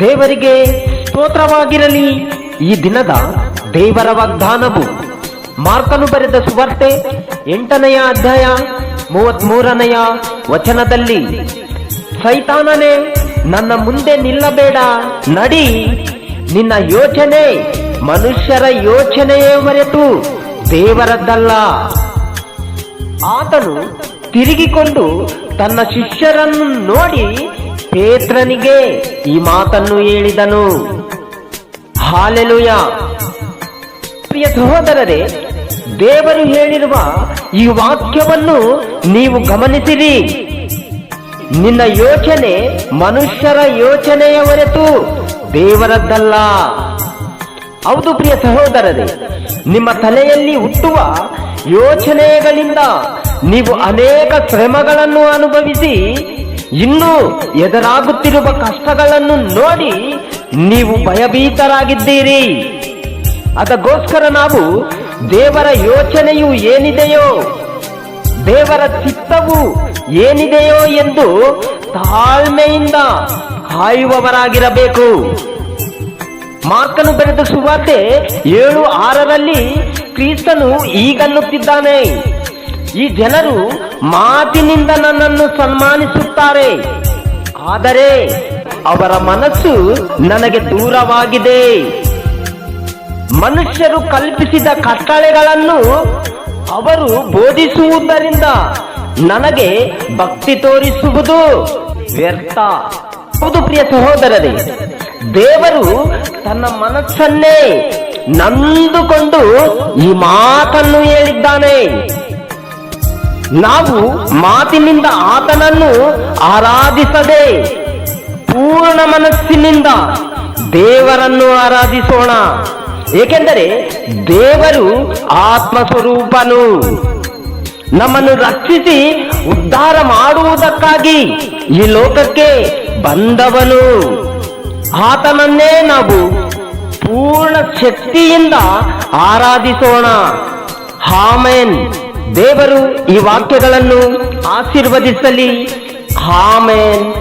ದೇವರಿಗೆ ಸ್ತೋತ್ರವಾಗಿರಲಿ. ಈ ದಿನದ ದೇವರ ವಾಗ್ದಾನವು. ಮಾರ್ಕನು ಬರೆದ ಸುವಾರ್ತೆ ಎಂಟನೆಯ ಅಧ್ಯಾಯ ಮೂವತ್ತ್ ಮೂರನೆಯ ವಚನದಲ್ಲಿ, ಸೈತಾನನೇ, ನನ್ನ ಮುಂದೆ ನಿಲ್ಲಬೇಡ. ನಡಿ, ನಿನ್ನ ಯೋಚನೆ ಮನುಷ್ಯರ ಯೋಚನೆಯೇ ಹೊರತು ದೇವರದ್ದಲ್ಲ. ಆತನು ತಿರುಗಿಕೊಂಡು ತನ್ನ ಶಿಷ್ಯರನ್ನು ನೋಡಿ ಪೇತ್ರನಿಗೆ ಈ ಮಾತನ್ನು ಹೇಳಿದನು. ಹಾಲೆಲುಯ. ಪ್ರಿಯ ಸಹೋದರರೇ, ದೇವರು ಹೇಳಿರುವ ಈ ವಾಕ್ಯವನ್ನು ನೀವು ಗಮನಿಸಿರಿ. ನಿನ್ನ ಯೋಚನೆ ಮನುಷ್ಯರ ಯೋಚನೆಯ ಹೊರತು ದೇವರದ್ದಲ್ಲ. ಹೌದು ಪ್ರಿಯ ಸಹೋದರರೇ ನಿಮ್ಮ ತಲೆಯಲ್ಲಿ ಹುಟ್ಟುವ ಯೋಚನೆಗಳಿಂದ ನೀವು ಅನೇಕ ಶ್ರಮಗಳನ್ನು ಅನುಭವಿಸಿ, ಇನ್ನೂ ಎದುರಾಗುತ್ತಿರುವ ಕಷ್ಟಗಳನ್ನು ನೋಡಿ ನೀವು ಭಯಭೀತರಾಗಿದ್ದೀರಿ. ಅದಕ್ಕೋಸ್ಕರ ನಾವು ದೇವರ ಯೋಚನೆಯು ಏನಿದೆಯೋ, ದೇವರ ಚಿತ್ತವು ಏನಿದೆಯೋ ಎಂದು ತಾಳ್ಮೆಯಿಂದ ಕಾಯುವವರಾಗಿರಬೇಕು. ಮಾರ್ಕನು ಬರೆದ ಸುವಾರ್ತೆ ಏಳು ಆರರಲ್ಲಿ ಕ್ರಿಸ್ತನು ಈಗನ್ನುತ್ತಿದ್ದಾನೆ ಈ ಜನರು ಮಾತಿನಿಂದ ನನ್ನನ್ನು ಸನ್ಮಾನಿಸುತ್ತಾರೆ. ಆದರೆ ಅವರ ಮನಸ್ಸು ನನಗೆ ದೂರವಾಗಿದೆ. ಮನುಷ್ಯರು ಕಲ್ಪಿಸಿದ ಕಟ್ಟಳೆಗಳನ್ನು ಅವರು ಬೋಧಿಸುವುದರಿಂದ ನನಗೆ ಭಕ್ತಿ ತೋರಿಸುವುದು ವ್ಯರ್ಥ. ಹೌದು ಪ್ರಿಯ ಸಹೋದರರೇ ದೇವರು ತನ್ನ ಮನಸ್ಸನ್ನೇ ನಂದುಕೊಂಡು ಈ ಮಾತನ್ನು ಹೇಳಿದ್ದಾನೆ. ನಾವು ಮಾತಿನಿಂದ ಆತನನ್ನು ಆರಾಧಿಸದೆ ಪೂರ್ಣ ಮನಸ್ಸಿನಿಂದ ದೇವರನ್ನು ಆರಾಧಿಸೋಣ. ಏಕೆಂದರೆ ದೇವರು ಆತ್ಮ ಸ್ವರೂಪನು ನಮ್ಮನ್ನು ರಕ್ಷಿಸಿ ಉದ್ಧಾರ ಮಾಡುವುದಕ್ಕಾಗಿ ಈ ಲೋಕಕ್ಕೆ ಬಂದವನು. ಆತನನ್ನೇ ನಾವು ಪೂರ್ಣ ಶಕ್ತಿಯಿಂದ ಆರಾಧಿಸೋಣ. ಹಾಮೇನ್ ದೇವರು ಈ ವಾಕ್ಯಗಳನ್ನು ಆಶೀರ್ವದಿಸಲಿ. ಹಾಮೇನ್